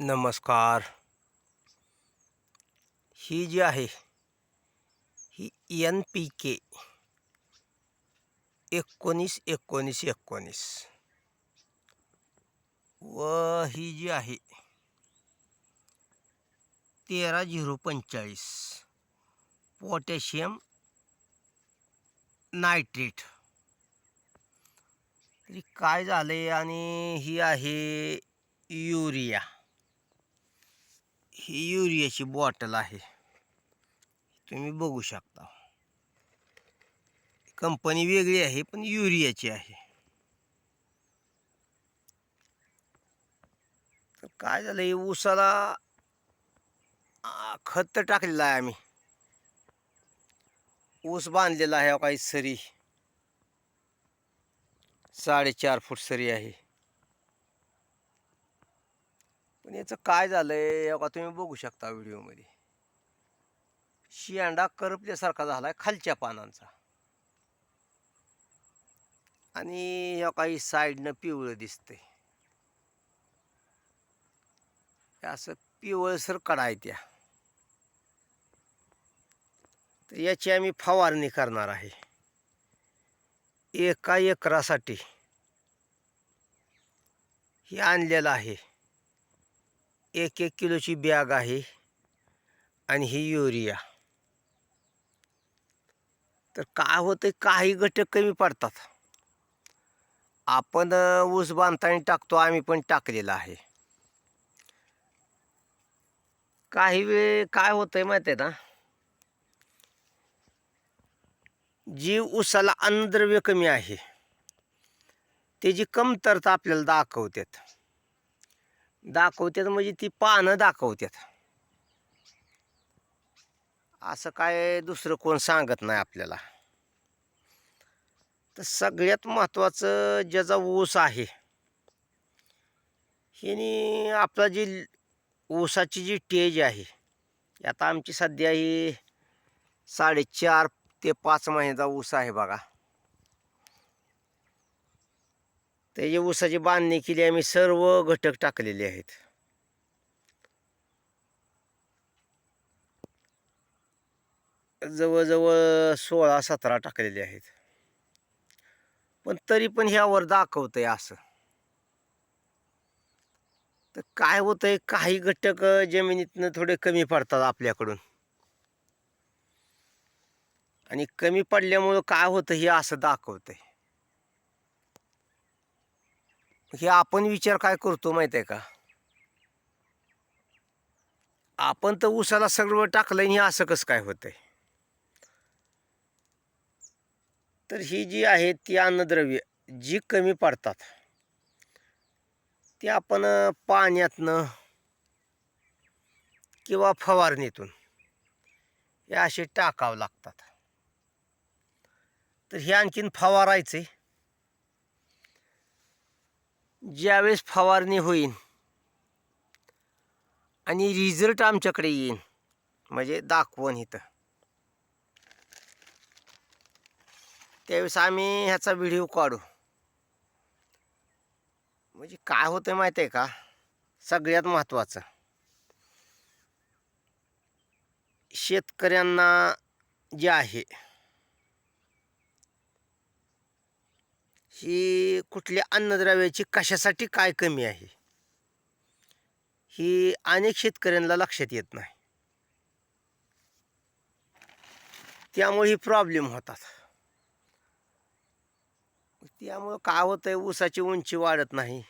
नमस्कार. ही जी आहे ही N P के एकोणीस एकोणीस एकोणीस. व ही जी आहे तेरा झिरो पंचेचाळीस पोटॅशियम नायट्रेट. तरी काय झाले आणि ही आहे युरिया. ही युरियाची बॉटल आहे. तुम्ही बघू शकता. कंपनी वेगळी आहे पण युरियाची आहे. तर काय झालं हे ऊसाला खत तर टाकलेलं आहे आम्ही. ऊस बांधलेला आहे हो, काही सरी. साडेचार फूट सरी आहे. पण याचं काय झालंय आहे का तुम्ही बघू शकता व्हिडिओमध्ये. शियांडा करपल्यासारखा झालाय खालच्या पानांचा. आणि या काही साईडनं पिवळं दिसतंय. असं पिवळसर कडा आहे त्या. तर याची आम्ही फवारणी करणार आहे. एका एकरासाठी हे आणलेलं आहे. एक एक किलोची बॅग आहे आणि ही युरिया. तर काय होतं काही घटक कमी पडतात. आपण ऊस बांधताना टाकतो आम्ही पण टाकलेला आहे. काही वेळ काय होतंय माहिती आहे ना जी ऊसाला अन्नद्रव्य कमी आहे त्याची कमतरता आपल्याला दाखवतात दाखवतात म्हणजे ती पानं दाखवतात असं काय दुसरं कोण सांगत नाही आपल्याला. तर सगळ्यात महत्त्वाचं ज्याचा ऊस आहे ह्यानी आपला जी ऊसाची जी टेज आहे आता आमची सध्या ही साडेचार ते पाच महिन्याचा ऊस आहे बघा. त्याची ऊसाची बांधणी केली आम्ही सर्व घटक टाकलेले आहेत. जवळजवळ सोळा सतरा टाकलेले आहेत. पण तरी पण ह्यावर दाखवतंय असं. तर काय होतंय काही घटक जमिनीतनं थोडे कमी पडतात आपल्याकडून. आणि कमी पडल्यामुळं काय होतं हे असं दाखवतंय. हे आपण विचार काय करतो माहिती आहे का? आपण तर ऊसाला सगळं टाकलंय हे असं कसं काय होतंय? तर ही जी आहे ती अन्नद्रव्य जी कमी पडतात ती आपण पाण्यातनं किंवा फवारणीतून हे असे टाकावं लागतात. तर हे आणखीन फवारायचे ज्यावेळेस फवारणी होईल आणि रिझल्ट आमच्याकडे येईन म्हणजे दाखवून इथं. त्यावेळेस आम्ही ह्याचा व्हिडिओ काढू. म्हणजे काय होतं माहिती आहे का? सगळ्यात महत्त्वाचं शेतकऱ्यांना जे आहे ही कुठल्या अन्नद्रव्याची कशासाठी काय कमी आहे? ही अनेक शेतकऱ्यांना लक्षात येत नाही. त्यामुळे ही प्रॉब्लेम होतात. त्यामुळं काय होतंय? ऊसाची उंची वाढत नाही.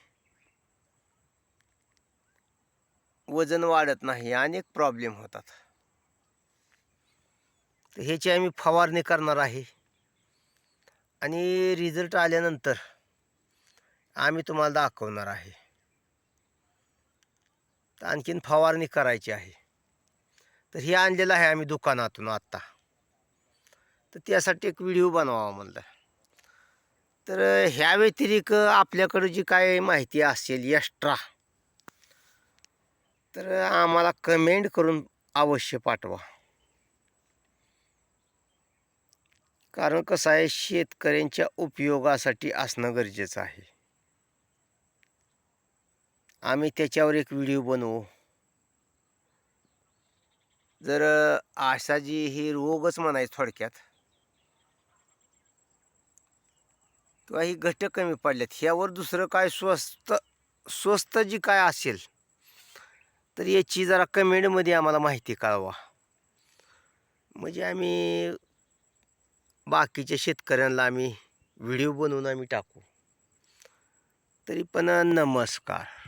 वजन वाढत नाही. अनेक प्रॉब्लेम होतात. तर ह्याची आम्ही फवारणी करणार आहे. आणि रिझल्ट आल्यानंतर आम्ही तुम्हाला दाखवणार आहे. तर आणखीन फवारणी करायची आहे. तर हे आणलेलं आहे आम्ही दुकानातून आत्ता तर त्यासाठी एक व्हिडिओ बनवावा म्हणलं. तर ह्या व्यतिरिक्त आपल्याकडं जी काय माहिती असेल एक्स्ट्रा तर आम्हाला कमेंट करून अवश्य पाठवा. कारण कसं आहे शेतकऱ्यांच्या उपयोगासाठी असणं गरजेचं आहे. आम्ही त्याच्यावर एक व्हिडिओ बनवू. जर आशा जी ही रोगच म्हणायचं थोडक्यात. किंवा ही घटक कमी पडल्यात ह्यावर दुसरं काय स्वस्त स्वस्त जी काय असेल तर याची जरा कमेंटमध्ये आम्हाला माहिती कळवा. म्हणजे आम्ही बाकीच्या शेतकऱ्यांना आम्ही व्हिडिओ बनवून आम्ही टाकू. तरी पण नमस्कार.